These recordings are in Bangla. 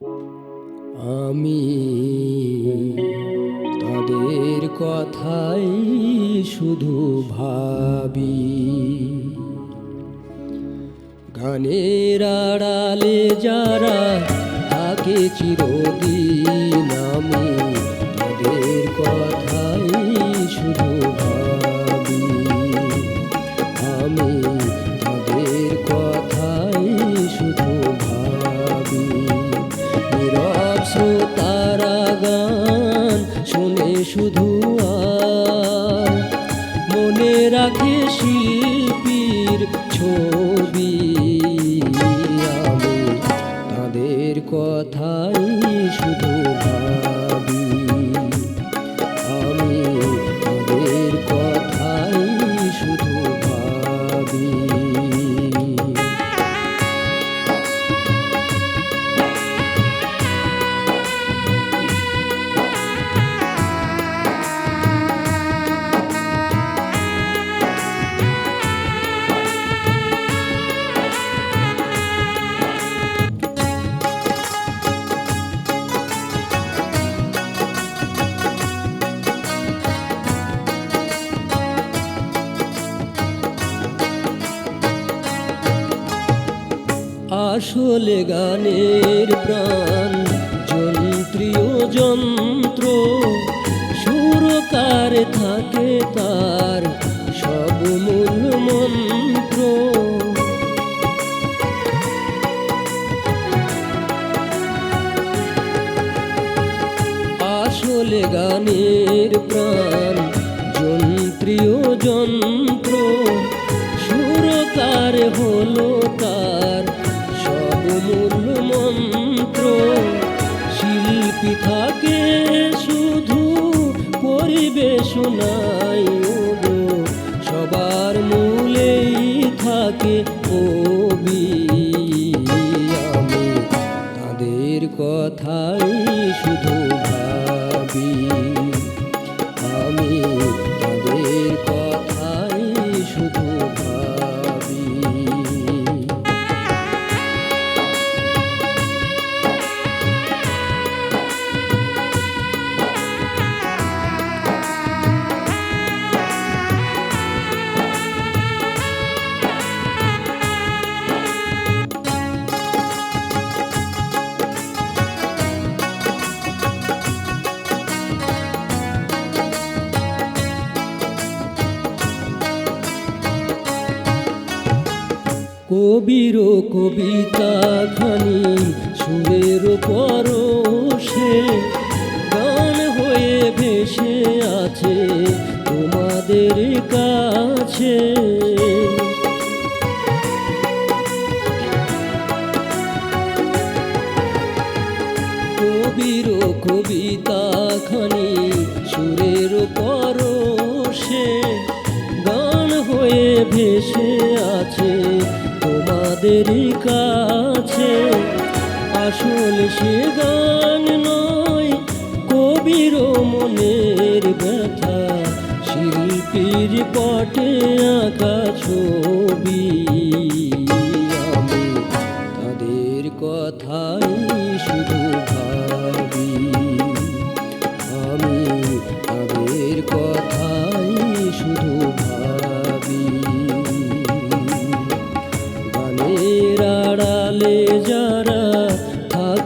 আমি তাদের কথাই শুধু ভাবি। গানের আড়ালে যারা তাকে চিরদিন আমি তাদের কথাই শুধু আর। মনে রাখে শিল্পীর ছবি তাদের কথাই আসলে গানের প্রাণ, যন্ত্রীয় যন্ত্র। সুরকার থাকে তার সব মূল মন্ত্র। আসলে গানের প্রাণ, যন্ত্রীয় যন্ত্র। শোনা কবির কবিতা খানি, সুরের পরশে গান হয়ে ভেসে আছে তোমাদের কাছে। কবির কবিতা খানি, সুরের পরশে গান হয়ে ভেসে আছে তোমাদের কাছে। আসল সে গান নয়, কবির মনের ব্যথা। শিল্পীর পটে আঁকা ছবি আমি তাদের কথাই শুধু ভাবি। আমি তাদের কথাই শুধু ভাবি।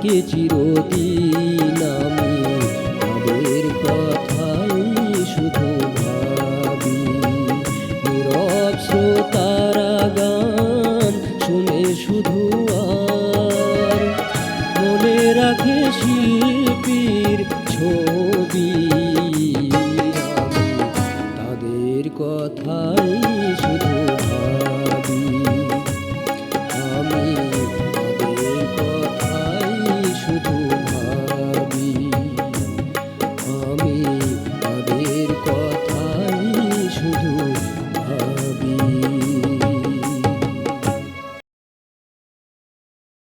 থাকে চিরদিন আমি। তাদের কথাই শুধু ভাবি। নীরব শ্রোতারা